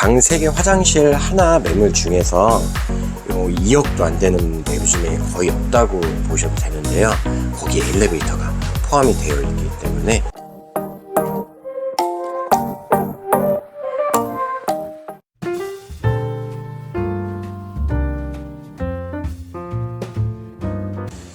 방 3개 화장실 하나 매물 중에서 요 2억도 안 되는 매물 중에 거의 없다고 보셔도 되는데요. 거기에 엘리베이터가 포함이 되어 있기 때문에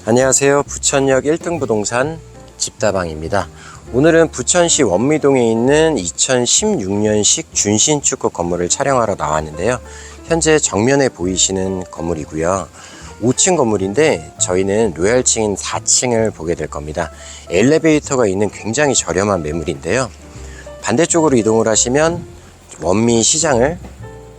안녕하세요. 부천역 1등 부동산 집다방입니다. 오늘은 부천시 원미동에 있는 2016년식 준신축구 건물을 촬영하러 나왔는데요. 현재 정면에 보이시는 건물이고요. 5층 건물인데 저희는 로얄층인 4층을 보게 될 겁니다. 엘리베이터가 있는 굉장히 저렴한 매물인데요. 반대쪽으로 이동을 하시면 원미 시장을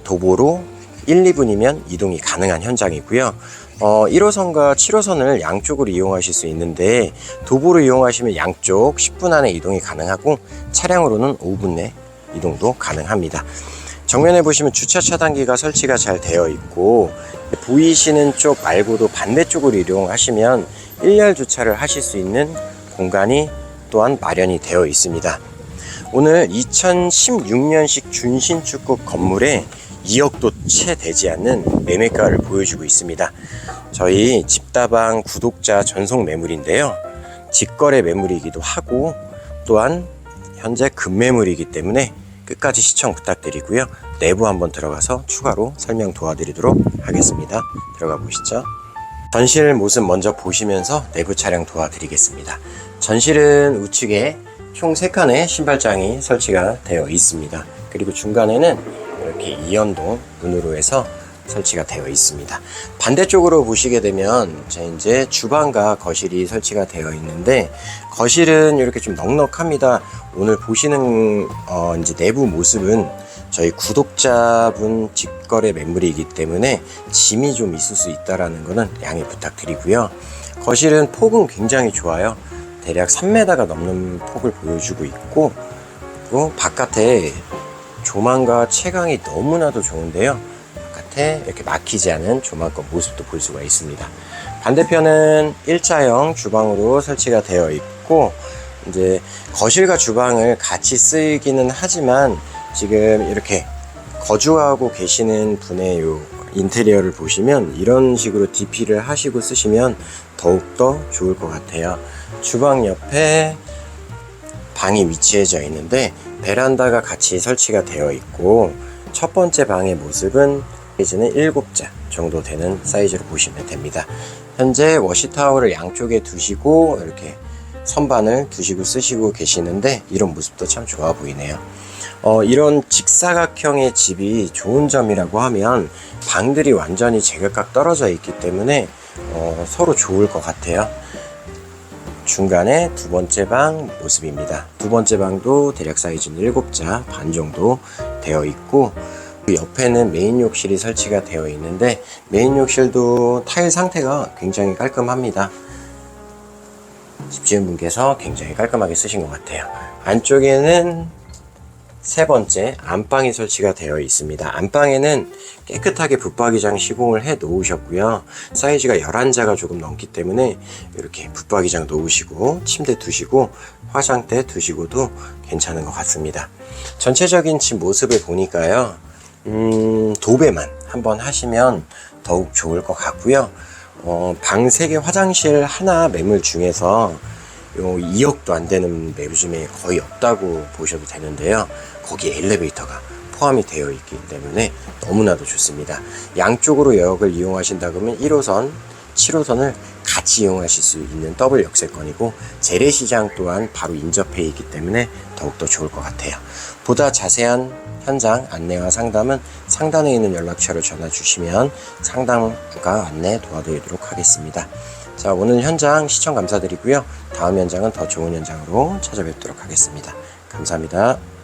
도보로 1, 2분이면 이동이 가능한 현장이고요. 어, 1호선과 7호선을 양쪽으로 이용하실 수 있는데 도보로 이용하시면 양쪽 10분 안에 이동이 가능하고 차량으로는 5분 내 이동도 가능합니다. 정면에 보시면 주차 차단기가 설치가 잘 되어 있고 보이시는 쪽 말고도 반대쪽으로 이용하시면 1열 주차를 하실 수 있는 공간이 또한 마련이 되어 있습니다. 오늘 2016년식 준신축구 건물에 2억도 채 되지 않는 매매가를 보여주고 있습니다. 저희 집다방 구독자 전속 매물인데요. 직거래 매물이기도 하고 또한 현재 급매물이기 때문에 끝까지 시청 부탁드리고요. 내부 한번 들어가서 추가로 설명 도와드리도록 하겠습니다. 들어가 보시죠. 전실 모습 먼저 보시면서 내부 촬영 도와드리겠습니다. 전실은 우측에 총 3칸의 신발장이 설치가 되어 있습니다. 그리고 중간에는 이렇게 이연동 문으로 해서 설치가 되어 있습니다. 반대쪽으로 보시게 되면 제 이제 주방과 거실이 설치가 되어 있는데 거실은 이렇게 좀 넉넉합니다. 오늘 보시는 어 이제 내부 모습은 저희 구독자분 직거래 매물이기 때문에 짐이 좀 있을 수 있다라는 거는 양해 부탁드리고요. 거실은 폭은 굉장히 좋아요. 대략 3m가 넘는 폭을 보여주고 있고 바깥에 조망과 채광이 너무나도 좋은데요. 바깥에 이렇게 막히지 않은 조망권 모습도 볼 수가 있습니다. 반대편은 일자형 주방으로 설치가 되어 있고 이제 거실과 주방을 같이 쓰기는 하지만 지금 이렇게 거주하고 계시는 분의 요 인테리어를 보시면 이런 식으로 DP를 하시고 쓰시면 더욱더 좋을 것 같아요. 주방 옆에 방이 위치해져 있는데 베란다가 같이 설치가 되어 있고 첫 번째 방의 모습은 사이즈는 7자 정도 되는 사이즈로 보시면 됩니다. 현재 워시타워를 양쪽에 두시고 이렇게 선반을 두시고 쓰시고 계시는데 이런 모습도 참 좋아 보이네요. 어, 이런 직사각형의 집이 좋은 점이라고 하면 방들이 완전히 제각각 떨어져 있기 때문에 어, 서로 좋을 것 같아요. 중간에 두 번째 방 모습입니다. 두 번째 방도 대략 사이즈는 7자 반 정도 되어 있고 그 옆에는 메인 욕실이 설치가 되어 있는데 메인 욕실도 타일 상태가 굉장히 깔끔합니다. 집주인 분께서 굉장히 깔끔하게 쓰신 것 같아요. 안쪽에는 세 번째 안방이 설치가 되어 있습니다. 안방에는 깨끗하게 붙박이장 시공을 해 놓으셨고요. 사이즈가 11자가 조금 넘기 때문에 이렇게 붙박이장 놓으시고 침대 두시고 화장대 두시고도 괜찮은 것 같습니다. 전체적인 집 모습을 보니까요. 음, 도배만 한번 하시면 더욱 좋을 것 같고요. 어, 방 3개 화장실 하나 매물 중에서 요 2억도 안 되는 중에 거의 없다고 보셔도 되는데요. 거기에 엘리베이터가 포함이 되어 있기 때문에 너무나도 좋습니다. 양쪽으로 역을 이용하신다 그러면 1호선, 7호선을 같이 이용하실 수 있는 더블 역세권이고 재래시장 또한 바로 인접해 있기 때문에 더욱더 좋을 것 같아요. 보다 자세한 현장 안내와 상담은 상단에 있는 연락처로 전화 주시면 상담과 안내 도와드리도록 하겠습니다. 자, 오늘 현장 시청 감사드리고요. 다음 현장은 더 좋은 현장으로 찾아뵙도록 하겠습니다. 감사합니다.